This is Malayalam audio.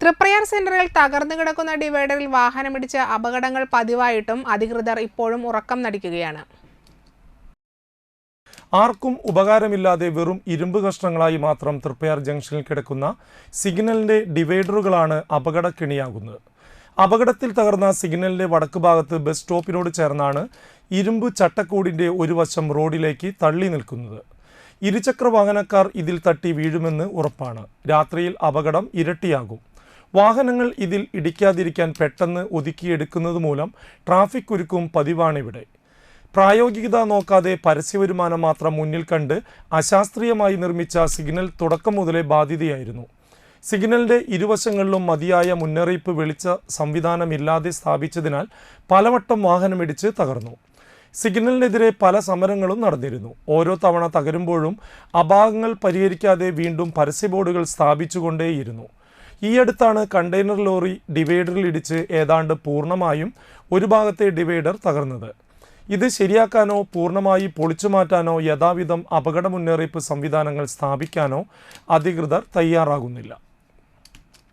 തൃപ്രയാർ സെന്ററിൽ തകർന്നു കിടക്കുന്ന ഡിവൈഡറിൽ വാഹനമിടിച്ച് അപകടങ്ങൾ പതിവായിട്ടും അധികൃതർ ഇപ്പോഴും ഉറക്കം നടിക്കുകയാണ്. ആർക്കും ഉപകാരമില്ലാതെ വെറും ഇരുമ്പ് കഷ്ണങ്ങളായി മാത്രം തൃപ്പയാർ ജംഗ്ഷനിൽ കിടക്കുന്ന സിഗ്നലിന്റെ ഡിവൈഡറുകളാണ് അപകടക്കിണിയാകുന്നത്. അപകടത്തിൽ തകർന്ന സിഗ്നലിന്റെ വടക്ക് ഭാഗത്ത് ബസ് സ്റ്റോപ്പിനോട് ചേർന്നാണ് ഇരുമ്പ് ചട്ടക്കൂടിന്റെ ഒരു വശം റോഡിലേക്ക് തള്ളി നിൽക്കുന്നത്. ഇരുചക്ര വാഹനക്കാർ ഇതിൽ തട്ടി വീഴുമെന്ന് ഉറപ്പാണ്. രാത്രിയിൽ അപകടം ഇരട്ടിയാകും. വാഹനങ്ങൾ ഇതിൽ ഇടിക്കാതിരിക്കാൻ പെട്ടെന്ന് ഒതുക്കിയെടുക്കുന്നത് മൂലം ട്രാഫിക് കുരുക്കും പതിവാണിവിടെ പ്രായോഗികത നോക്കാതെ പരസ്യവരുമാനം മാത്രം മുന്നിൽ കണ്ട് അശാസ്ത്രീയമായി നിർമ്മിച്ച സിഗ്നൽ തുടക്കം മുതലേ ബാധ്യതയായിരുന്നു. സിഗ്നലിന്റെ ഇരുവശങ്ങളിലും മതിയായ മുന്നറിയിപ്പ് വെളിച്ച സംവിധാനമില്ലാതെ സ്ഥാപിച്ചതിനാൽ പലവട്ടം വാഹനമിടിച്ച് തകർന്നു. സിഗ്നലിനെതിരെ പല സമരങ്ങളും നടന്നിരുന്നു. ഓരോ തവണ തകരുമ്പോഴും അപാകങ്ങൾ പരിഹരിക്കാതെ വീണ്ടും പരസ്യ ബോർഡുകൾ സ്ഥാപിച്ചുകൊണ്ടേയിരുന്നു. ഈയടുത്താണ് കണ്ടെയ്നർ ലോറി ഡിവൈഡറിൽ ഇടിച്ച് ഏതാണ്ട് പൂർണമായും ഒരു ഭാഗത്തെ ഡിവൈഡർ തകർന്നത്. ഇത് ശരിയാക്കാനോ പൂർണമായി പൊളിച്ചു മാറ്റാനോ യഥാവിധം അപകട മുന്നറിയിപ്പ് സംവിധാനങ്ങൾ സ്ഥാപിക്കാനോ അധികൃതർ തയ്യാറാകുന്നില്ല.